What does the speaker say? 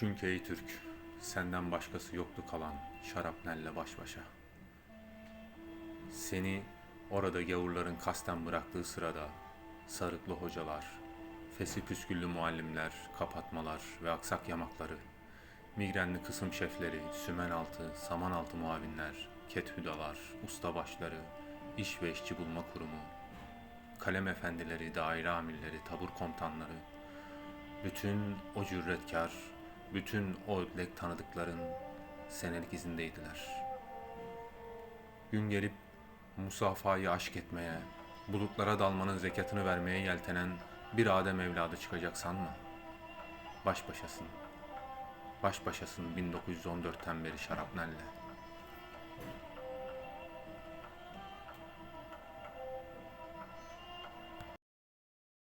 Çünkü ey Türk, senden başkası yoktu kalan şarapnelle baş başa. Seni orada gavurların kasten bıraktığı sırada sarıklı hocalar, fesi püsküllü muallimler, kapatmalar ve aksak yamakları, migrenli kısım şefleri, sümen altı, saman altı muavinler, kethüdalar, ustabaşları, iş ve işçi bulma kurumu, kalem efendileri, daire amirleri, tabur komutanları, bütün o cüretkar, bütün o ödlek tanıdıkların senelik izindeydiler. Gün gelip musafayı aşk etmeye, bulutlara dalmanın zekatını vermeye yeltenen bir Adem evladı çıkacak sanma. Baş başasın. Baş başasın 1914'ten beri şarapnelle.